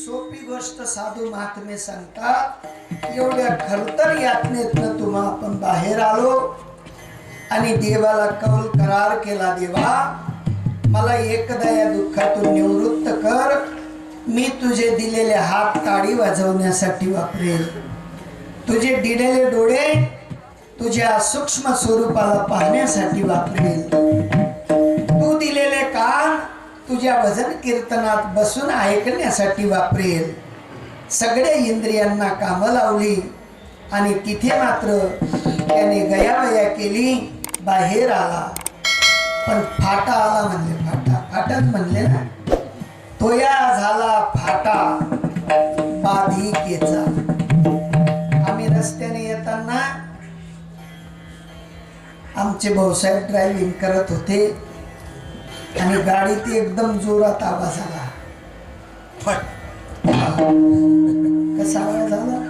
सोपी गोष्ट साधू महात्मे सांगतात एवढ्या खरतर यातनेतनं तुम्हा आपण बाहेर आलो. आणि देवाला कौल करार केला देवा मला एकदा या दुःखातून निवृत्त कर. मी तुझे दिलेले हात ताडी वाजवण्यासाठी वापरेल. तुझे दिलेले डोळे तुझ्या सूक्ष्म स्वरूपाला पाहण्यासाठी वापरेल. तू दिलेले कान तुझ्या भजन कीर्तनात बसून ऐकण्यासाठी वापरेल. सगळ्या इंद्रियांना कामं लावली आणि तिथे मात्र त्याने गयावया केली बाहेर आला. पण फाटा आला म्हणले फाटा फाटाच म्हणले ना. तोया झाला फाटा बाधिकेचा आम्ही रस्त्याने येताना आमचे भाऊसाहेब ड्रायव्हिंग करत होते. आणि गाडीत एकदम जोरात आवाज आला. कसा आवाज आला?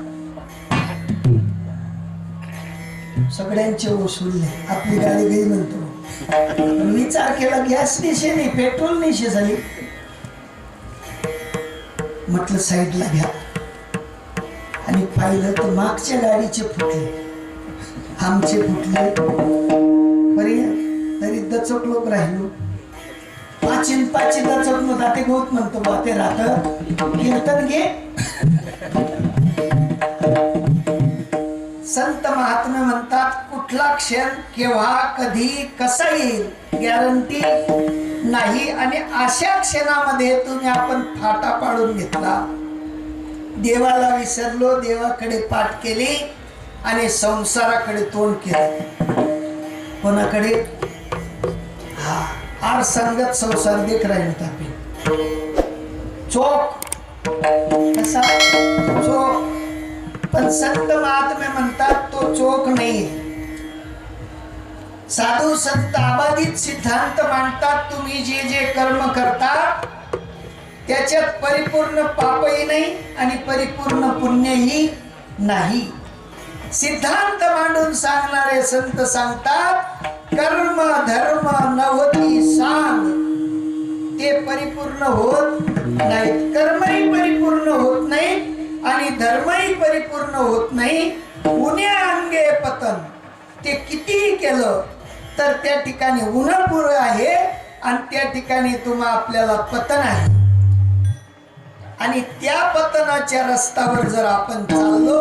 सगळ्यांचे वसूलले आपली गाडी गई म्हणतो. विचार केला गॅस निशे नाही पेट्रोल निशे झाली. म्हटलं साईडला घ्या. आणि पाहिलं तर मागच्या गाडीचे फुटले. आमचे फुटले. पर्याय तरी दचक लोक राहिलो. पाचिन पाची दचक जाते गोत म्हणतो बा ते राहत कीर्तन घे. संत महात्मे म्हणतात कुठला क्षण केव्हा कधी कसा येईल गॅरंटी नाही. आणि अशा क्षणामध्ये तुम्ही आपण फाटा पाडून घेतला. देवाला विसरलो देवाकडे पाठ केली आणि संसाराकडे तोंड केलं. कोणाकडे? हा. आर संगत संसार देख राहील तापी चौक कसा? चौक पण संत में म्हणतात तो चोख नाही. साधू संत अबाधित सिद्धांत मांडतात तुम्ही जे जे कर्म करता त्याच्यात परिपूर्ण पापही नाही आणि परिपूर्ण पुण्यही नाही. सिद्धांत मांडून सांगणारे संत सांगतात कर्म धर्म नवती सांग ते परिपूर्ण होत नाहीत. कर्मही परिपूर्ण होत नाही आणि धर्मही परिपूर्ण होत नाही. पुण्या अंगे पतन. ते कितीही केलं तर त्या ठिकाणी उन्हपूर आहे आणि त्या ठिकाणी तुम्हा आपल्याला पतन आहे. आणि त्या पतनाच्या रस्त्यावर जर आपण चाललो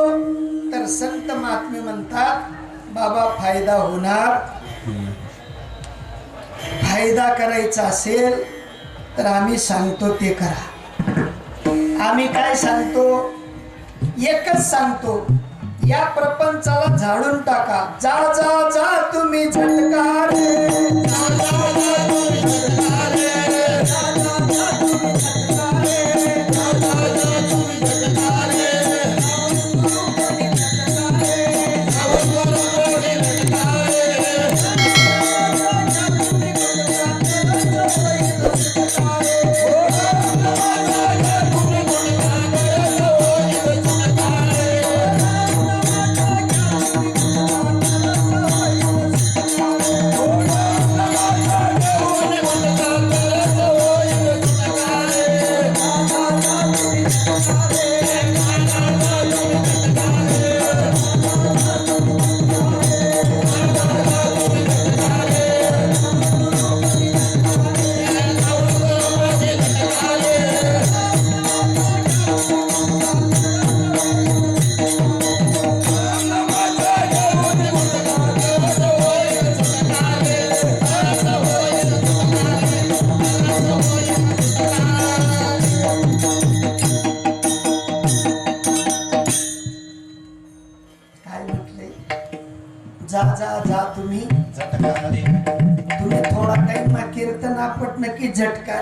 तर संत महात्मे म्हणतात बाबा फायदा होणार. फायदा करायचा असेल तर आम्ही सांगतो ते करा. आम्ही काय सांगतो? एकच सांगतो. या प्रपंचाला झाडून टाका. जा जा जा तुम्ही झटकार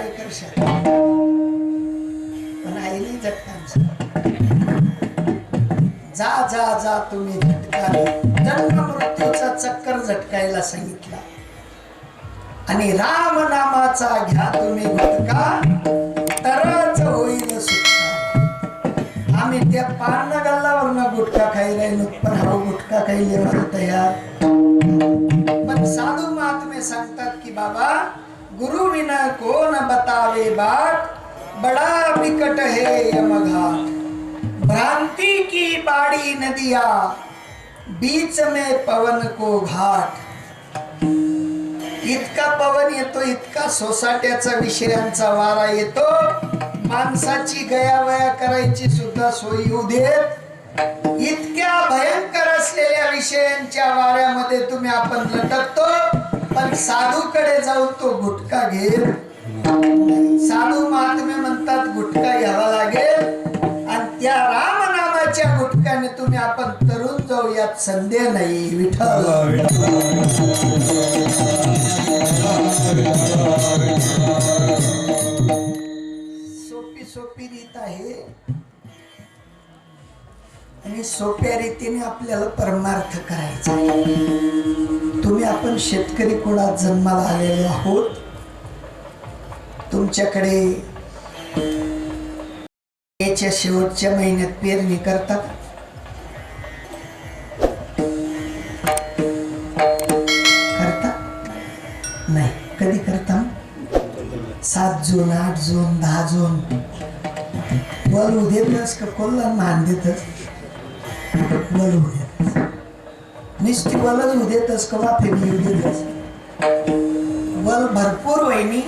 झटकारे करशाल पण आई नाही झटकांचा जा जा जा तुम्ही झटकारे जन्म मृत्यूचा चक्कर झटकायला सांगितला आणि राम नामाचा घ्या तुम्ही गुटका तरच होईल सुटका आम्ही त्या पान गल्लावर गुटखा खायला राहिलो पण हा गुटखा खायले मला तयार पण साधू महात्मे सांगतात की बाबा गुरु विना कोण बतावे बाट बड़ा विकट है यमघाट भ्रांति की बाड़ी नदिया बीच में पवन को घाट। इतका पवन येतो इतका सोसाट्याचा विषयांचा वारा येतो माणसाची गयावया करायची सुद्धा सोय येऊ देत इतक्या भयंकर असलेल्या विषयांच्या वाऱ्यामध्ये तुम्ही आपण लटकतो. पण साधूकडे जाऊन तो गुटखा घेत साधू महात्मे म्हणतात गुटखा घ्यावा लागेल. आणि त्या राम नामाच्या गुटख्याने तुम्ही आपण तरुण जाऊ यात संदेह नाही. विठ्ठल. सोपी सोपी रीत आहे. आणि सोप्या रीतीने आपल्याला परमार्थ करायचा तुम्ही आपण शेतकरी कुळात जन्माला आलेलो आहोत? तुमच्याकडे याच्या शेवटच्या महिन्यात पेरणी करतात करता? नाही. कधी करता? सात जून आठ जून दहा जून. वर उदेतच का कोल्हा मान देतच? वल उदेत नुसती वलच उदेतच का वाफे वल भरपूर वहिनी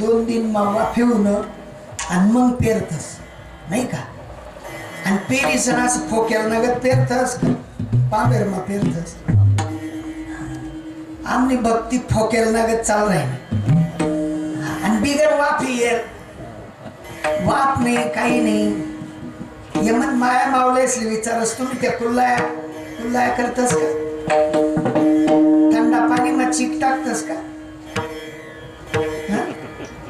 दोन दिन मा वाफेवून आणि मग पेरतस नाही का आणि पेरी सण फोक्याला नगत पेरतस. पांबेर मा पेरतस आमनी भक्ती फोक्याला नगत चाल राहील आणि बिगर वाफ येर वाफ नाही काही नाही. यमन माया मावलेस विचारस तुम्ही त्या कुल्लाया कुल्लाया करतस का? थंडा पाणी मग चीक टाकतस का? हा?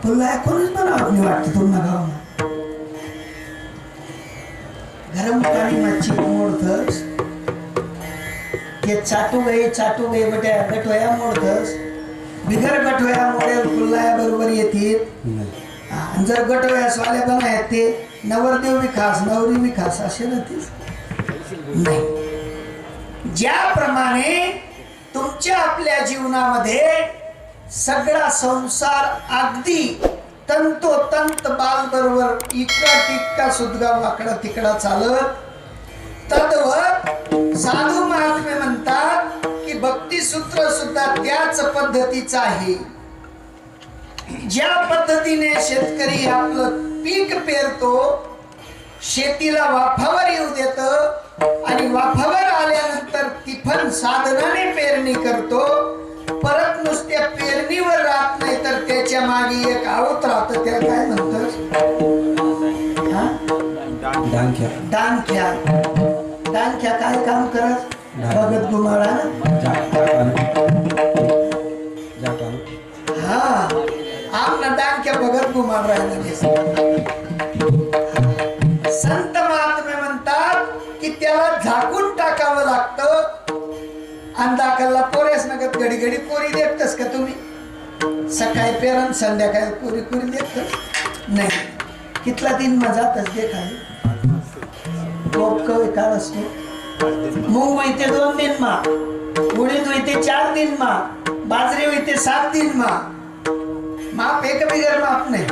कुल्लाया कोणीच बनावत नाही वाटतं तुम्हाला गावाला. गरम पाणी मग चीक मोडतस. ते चाटू गए चाटू गए बट्या गटवया मोडतस. बिगर गटवया मोडेल कुल्लाया बरोबर येतील. हा, जर गटवया स्वाल्या पण आहेत ते नवरदेव मी खास नवरी मी खास असे नव्हते नाही. ज्याप्रमाणे तुमच्या आपल्या जीवनामध्ये सगळा संसार अगदी तंतोतंत बाल बरोबर इकडा टिक्का सुद्धा वाकडा तिकडा चालत तद्वत साधू महात्मे म्हणतात की भक्ती सूत्र सुद्धा त्याच पद्धतीचं आहे. ज्या पद्धतीने शेतकरी आपलं पीक पेरतो शेतीला वाफावर येऊ देत आणि वाफावर आल्यानंतर तिफन साधनाने पेरणी करतो. परत नुसत्या पेरणीवर राहत नाही तर त्याच्यामागे एक आवत राहतं. त्याला काय म्हणतात? हा? डांख्या डांख्या काय काम करत? भगत गुमाळा आमना डांख्या भगत गुमाळ राहिला संत महात्मे म्हणतात की त्याला झाकून टाकावं लागतं. आणि दाखलला पोरेस नगत घडी घडी कोरी देखतस का तुम्ही? सकाळी पेरण संध्याकाळी कोरी कोरी देखत नाही. कितला दिन मजातच देखाली कोप कवी काळ असतो. मूग वैते दोन दिन मा. उडीद वैते चार दिन मा. बाजरी वैते सात दिन मा. माप एक बिगर माप नाही?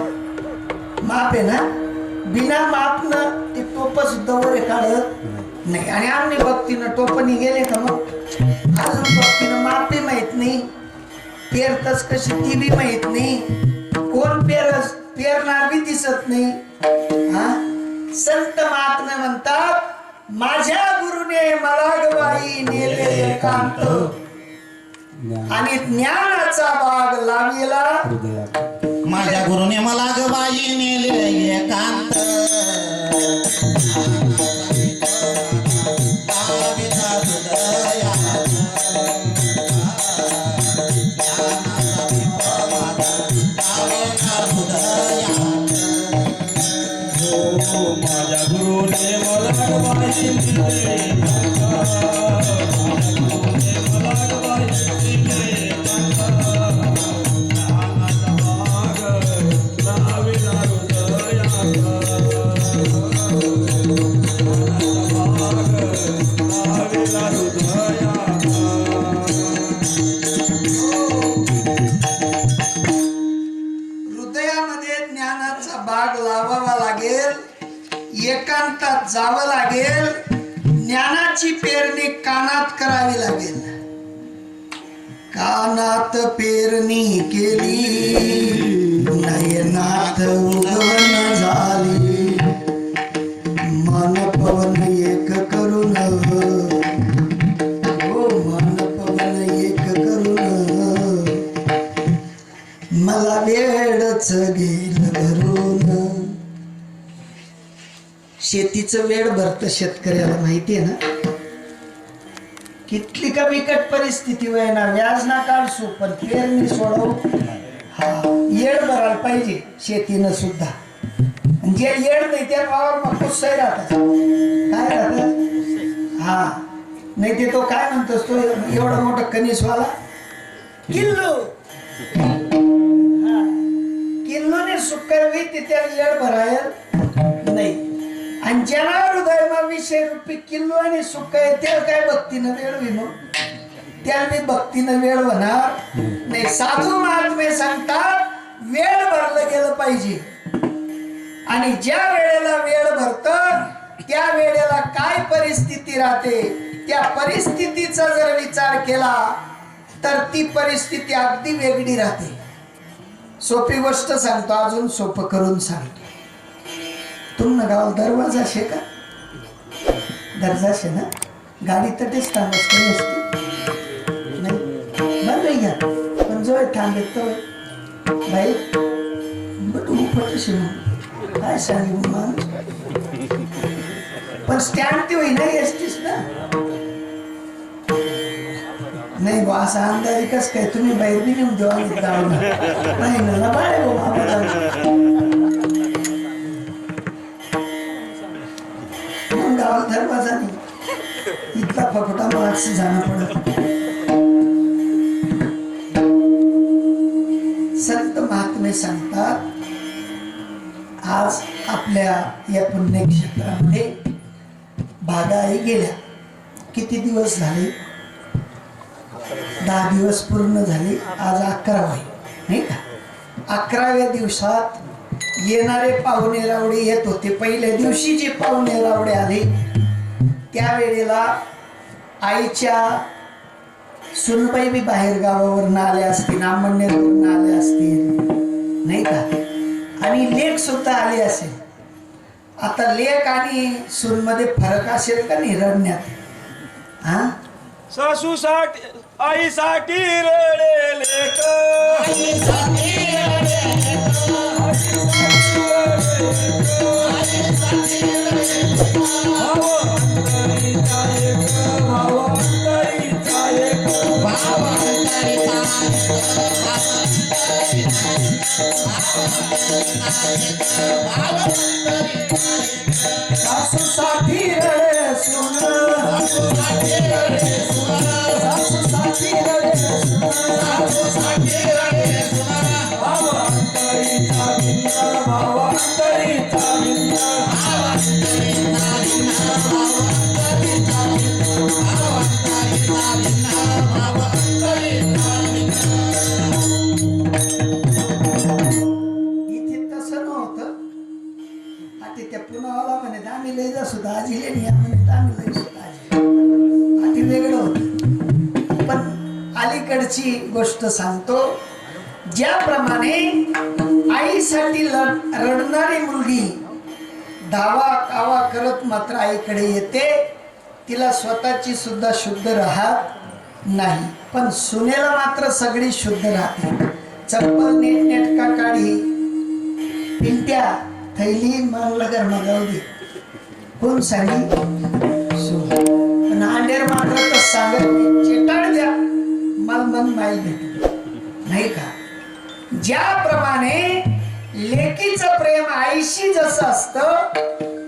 माप आहे ना? बिना माप न ते टोप सुद्धा वर काढत नाही. आणि आम्ही भक्तीनं टोपनी गेले का मग? अजून भक्तीनं माप माहीत नाही. पेरतस कशी ती बी माहीत नाही. कोण पेरस पेरणार बी दिसत नाही. हा? संत महात्मे म्हणतात माझ्या गुरुने मला गवाई नेले ज्ञान. आणि ज्ञानाचा हृदयाचा भाग हृदयात. माझ्या गुरुने मला गवाई नेले एकांत एकांतात जावं लागेल ज्ञानाची पेरणी कानात करावी लागेल. कानात पेरणी केली नयनात उगवण झाली. मन पवन एक करून हो मन पवन एक करून मला वेळच गेल शेतीचं वेळ भरत शेतकऱ्याला माहिती आहे ना? कितली का बिकट परिस्थिती होय ना व्याज ना काढसू पण पेरणी सोडव. हा येड भरायला पाहिजे शेतीनं सुद्धा. जे येड नाही त्या पावर मग कुस्साही राहतात. काय राहतात? हा. नाही ते तो काय म्हणतोस तो एवढा मोठा कनिसवाला किल्लो. हा. किल्लोने सुकरवी ते तिथे येड भरायल नाही. आणि ज्याला हृदयमा विषय रुपये किल्लो आणि सुख आहे त्याला काय भक्तीनं वेळ विनो हो? त्याला मी भक्तीनं वेळ होणार नाही. साधू महात्मे सांगतात वेळ भरलं गेलं पाहिजे. आणि ज्या वेळेला वेळ भरत त्या वेळेला काय परिस्थिती राहते त्या परिस्थितीचा जर विचार केला तर ती परिस्थिती अगदी वेगळी राहते. सोपी गोष्ट सांगतो अजून सोपं करून सांगतो. तुमनं गाव दरवाजा शे का? दर्जा शे ना? गाडी तर तटेच थांबत कमी असते नाही? बरं घ्या पण जो थांबेत तो। बाई बट उपटशी मग काय सांगू माणूस पण स्टँड ती होई नाही असतीस ना। नाही बा असा अंदाजे कस काय तुम्ही बाहेर बी नेऊन देवा नाही ना बाय बाबा भाऊ आम्हाला दरवाजा नाही. इतका फफटा मार्क्स जाणं पडत संत महात्मे सांगतात आज आपल्या या पुण्यक्षेत्रामध्ये भागाई गेल्या. किती दिवस झाले? दहा दिवस पूर्ण झाले. आज अकरावा आहे. नाही का? अकराव्या दिवसात येणारे पाहुणे रावडे येत होते. पहिल्या दिवशी जे पाहुणे रावडे आले त्यावेळेला आईच्या सुनबाई बी बाहेर गावावरून आल्या असतील आमण्यावरून आल्या असतील नाही का? आणि लेख सुद्धा आले असेल. आता लेख आणि सूनमध्ये फरक असेल का हा? सासू साठी आई आईसाठी रडे सासू सासूसाठी रे सुन सासूसाठी रडे रे अलीकडची गोष्ट सांगतो. ज्याप्रमाणे आईसाठी रडणारी मुलगी धावा कावा करत मात्र आईकडे येते तिला स्वतःची सुद्धा शुद्ध राहत नाही. पण सुनेला मात्र सगळी शुद्ध राहते. चप्पल नीट नेटका काढी पिंट्या थैली मारला कर जाऊ कोण सांगी सून. पण अंडेर मात्र तर सांगत नाही. चेटाळ द्या. मला बाई भेट नाही का? ज्याप्रमाणे लेकीचं प्रेम आईशी जसं असतं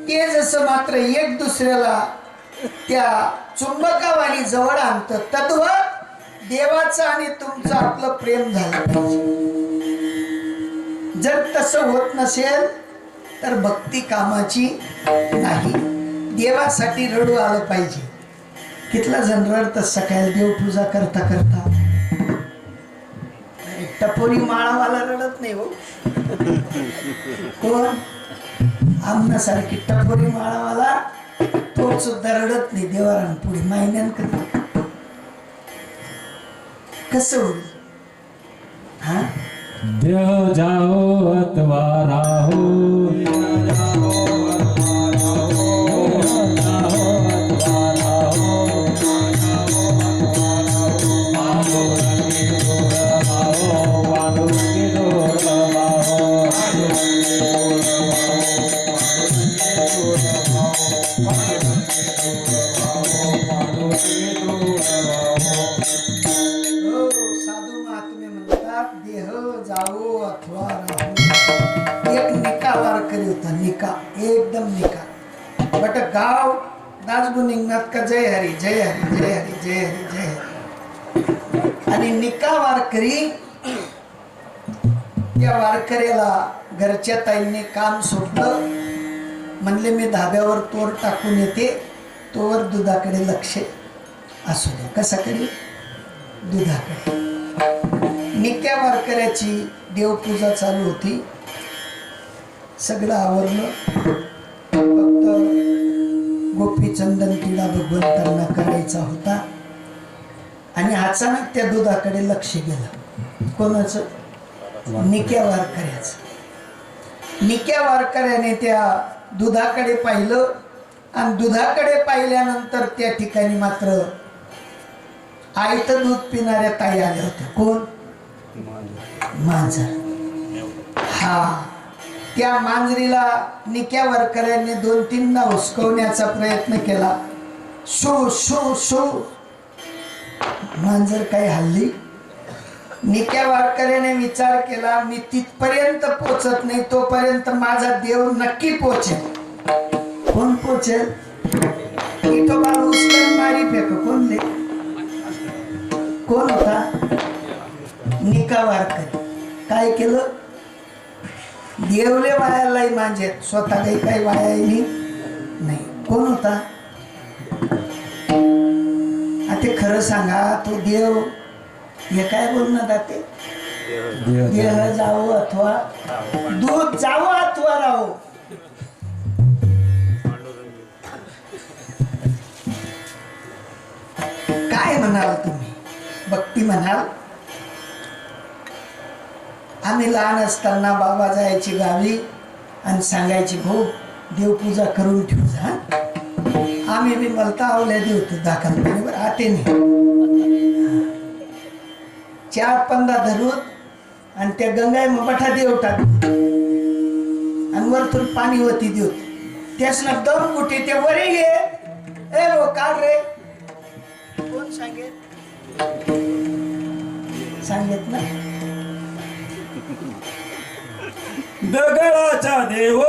ते जसं मात्र एक दुसऱ्याला त्या चुंबकावाली जवळ आणतं तत्व देवाचं आणि तुमचं आपलं प्रेम झालं पाहिजे. जर तसं होत नसेल तर भक्ती कामाची नाही. देवासाठी रडू आलं पाहिजे. कितला जण रडतात सकाळी देवपूजा करता करता टपोरी माळावाला रडत नाही हो. कोण? आमनासारखी टपोरी माळावाला तो सुद्धा रडत नाही देवारान पुढे महिन्यान कधी? होईल? हा? देह जाओ अथवा राहो. एक निका वारकरी होता निका एकदम निका. बट गाव दासगु निघणार का? जय हरी जय हरी जय हरी जय हरी जय हरी. आणि निका वारकरी त्या वारकऱ्याला घरच्या ताईंनी काम सोडलं. म्हणले मी धाब्यावर तोर टाकून येते तोवर दुधाकडे लक्ष असू दे कसं करी? दुधाकडे. निक्या वारकऱ्याची देवपूजा चालू होती. सगळं आवरलं. फक्त गोपीचंदन किडा भगवंतांना करायचा होता. आणि अचानक त्या दुधाकडे लक्ष गेलं. कोणाचं? निक्या वारकऱ्याचं. निक्या वारकऱ्याने त्या दुधाकडे पाहिलं. आणि दुधाकडे पाहिल्यानंतर त्या ठिकाणी मात्र आयतं दूध पिणाऱ्या ताई आल्या होत्या. कोण? मांजर. हा. त्या मांजरीला निक्या वारकऱ्यांनी दोन तीनदा हुसकवण्याचा प्रयत्न केला. शो शो शो मांजर काही हल्ली. निक्या वारकऱ्याने विचार केला मी तिथपर्यंत पोचत नाही तोपर्यंत माझा देव नक्की पोचेल. कोण पोचेल? मारी फेक कोण दे कोण होता? निका वारकरी. काय केलं? देवले वायालाही माझे स्वतः काही काही वायाली नाही. कोण होता? आता खरं सांगा तो देव हे काय बोलणं जाते देह जावो अथवा दूध जावो अथवा राहो. काय म्हणाल तुम्ही? भक्ती म्हणाल? आम्ही लहान असताना बाबा जायची गावी आणि सांगायची भाऊ देवपूजा करून ठेवू जा आम्ही बी मलता आवल्या देवतो दाखल बरोबर आते चार पंधरा धरून आणि त्या गंगाय मठा देव टाक. आणि वरतून पाणी होती देव. त्यास दोन कुठे ते वरे घे ए हो काढ रे. कोण सांगेल? सांगेत ना. दगडाचा देव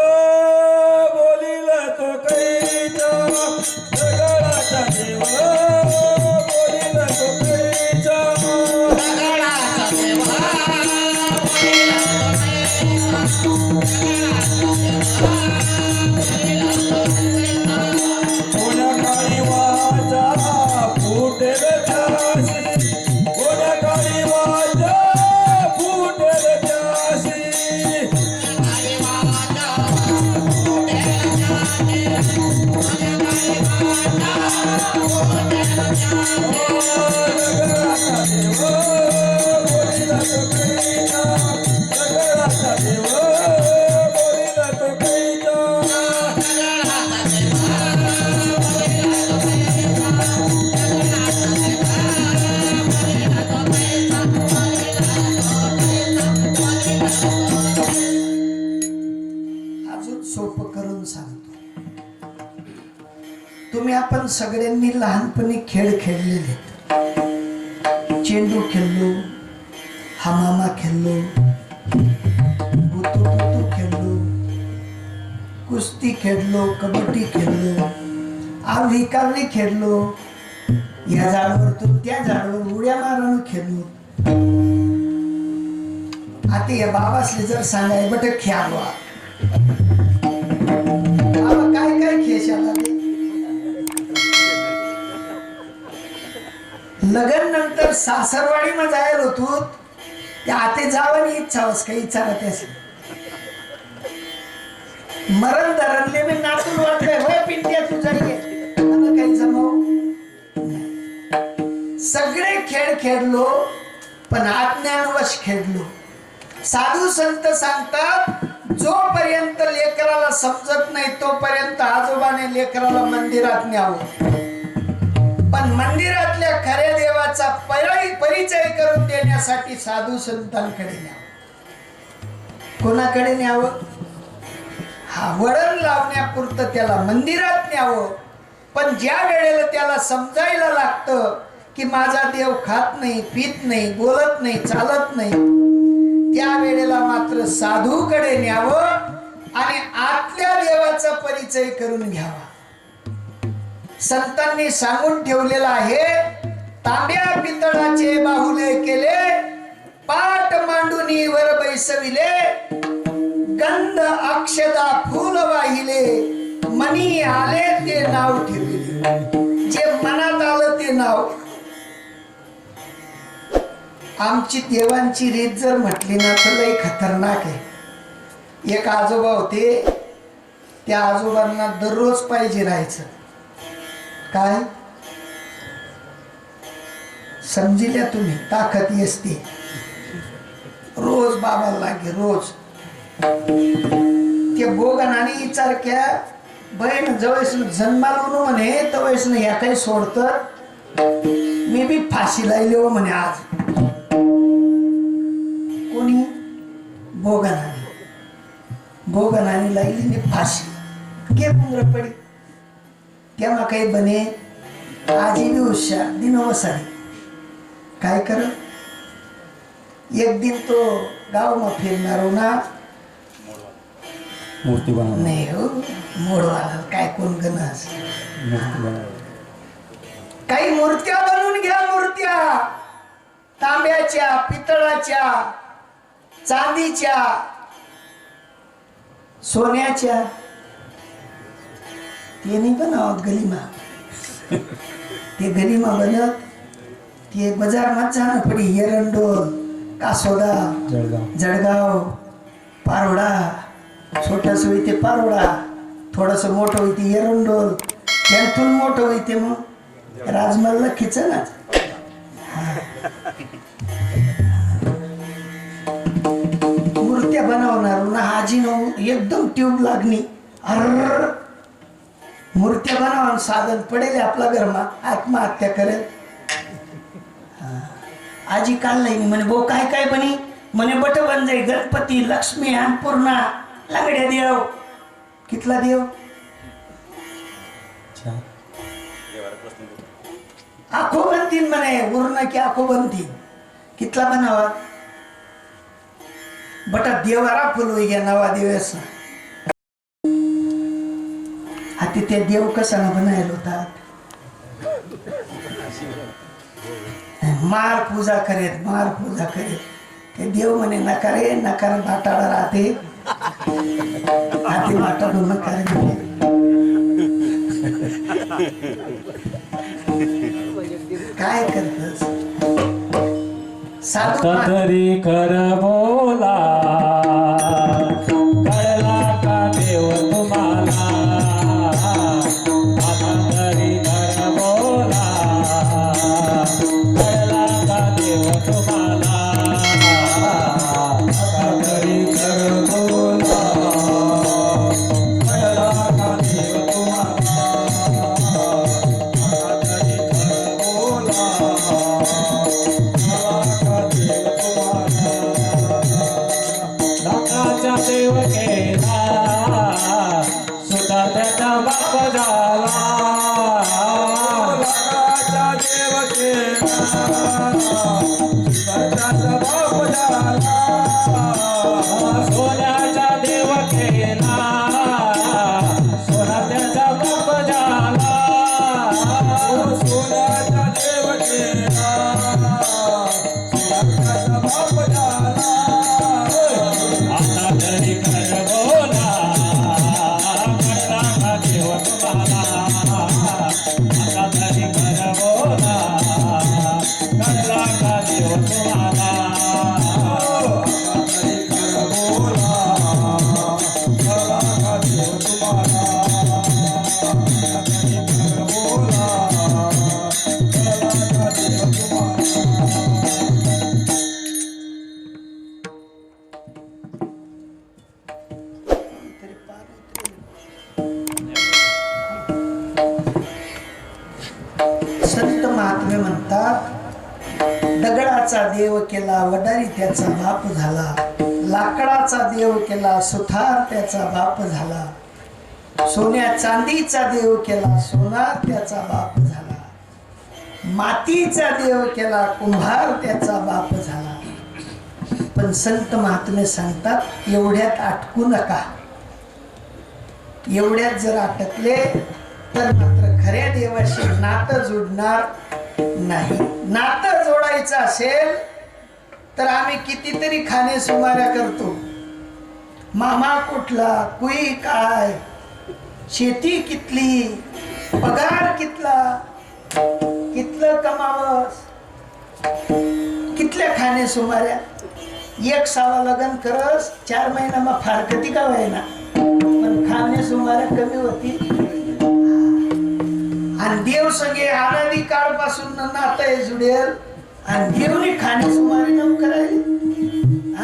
सांगाय बट ख्यावा काय काय खेशाला लग्न नंतर सासरवाडी मध्ये जायला होतो. त्या आते जावानी इच्छा होस काही इच्छा राहते मरण धरणले मी नाचून वाटलंय होय पिंट्या तुझा मला काही जमव. सगळे खेळ खेळलो पण अज्ञानवश खेळलो. साधू संत सांगतात जोपर्यंत लेकराला समजत नाही तोपर्यंत आजोबाने लेकराला मंदिरात न्यावं. पण मंदिरातल्या खऱ्या देवाचा परिचय करून देण्यासाठी साधू संतांकडे न्यावं. कोणाकडे न्यावं? हा वळण लावण्यापुरतं त्याला मंदिरात न्यावं. पण ज्या वेळेला त्याला समजायला लागतं की माझा देव खात नाही पित नाही बोलत नाही चालत नाही त्या वेळेला मात्र साधूकडे न्यावं आणि आतल्या देवाचा परिचय करून घ्यावा. संतांनी सांगून ठेवलेला आहे तांब्या पितळाचे बाहुले केले पाट मांडूनी वर बैसविले गंध अक्षदा फूल वाहिले मनी आले ते नाव ठेवले. जे मनात आलं ते नाव. आमची देवांची रीत जर म्हटली ना तर लई खतरनाक आहे. एक आजोबा होते त्या आजोबांना दररोज पाहिजे राहायचं. काय? समजिल्या तुम्ही ताकद असते रोज बाबाला लागे रोज. ते आणि इचारक्या बहीण जवळस जन्माला म्हणे तवळस ह्या काही सोडत. मी बी फाशी लायली हो म्हणे आज. बोगनाने बोगनाने लायली मी फाशी. के मुंगर पडी. तेव्हा काही बने आजी बी हुशार दिनवसारी काय कर? एक दिन तो गाव में फिरणार हो ना? मूर्ती बनवणार. नाही हो मोडवाला. काय कोण बनवणार. काही मूर्त्या बनवून घ्या मूर्त्या. तांब्याच्या पितळाच्या चांदीच्या सोन्याच्या. ते नाही बनावत गलिमा. ते गलिमा बनत ते बाजारात जाणं पडी एरंडोल कासोदा जळगाव. पारोडा छोटस होईते पारोडा थोडस मोठं होईते एरंडोल त्यातून मोठं होईते मग राजमहलला खिचनाच मूर्त्या बनवणार ना आजी न एकदम ट्यूब लागणी अर मूर्त्या बनवून साधन पडेल आपला घरमा. आत्महत्या करेल. आजी काल नाही म्हणे भाऊ काय काय बनी म्हणे बट बन जाई गणपती लक्ष्मी अन्नपूर्णा लागड्या देव. कितला देव? आखो बनतीन म्हणे उरण की आखो बनतीन कितला बनावा? बट देवारा फुल घ्या नवा दिवस. हाती ते देव कशाला बनायला होतात? मार पूजा करेत मार पूजा करेत. ते देव म्हणे नकारे नकार बाटाडा राहते. हाती बाटाडू नकारे काय करतस? आता तरी कर बोला. का मातीचा देव केला सोनार त्याचा बाप झाला. मातीचा देव केला कुंभार त्याचा बाप झाला. पण संत महात्मे सांगतात एवढ्यात अटकू नका. एवढ्यात जर अटकले तर मात्र खऱ्या देवाशी नातं जोडणार नाही. नातं जोडायचं असेल तर आम्ही कितीतरी खाणे सुमाऱ्या करतो. मामा कुठला कुई काय? शेती कितली पगार कितला कितलं कमावस कितल्या खाणे सुमाऱ्या? एक सावा लग्न करस चार महिना मग फारकती का व्हायना पण खाणे सुमाऱ्या कमी होती. आणि देव सगळे अनादी काळपासून नातं आहे जुडेल. आणि देवनी खाणे सुमारे नम करायला.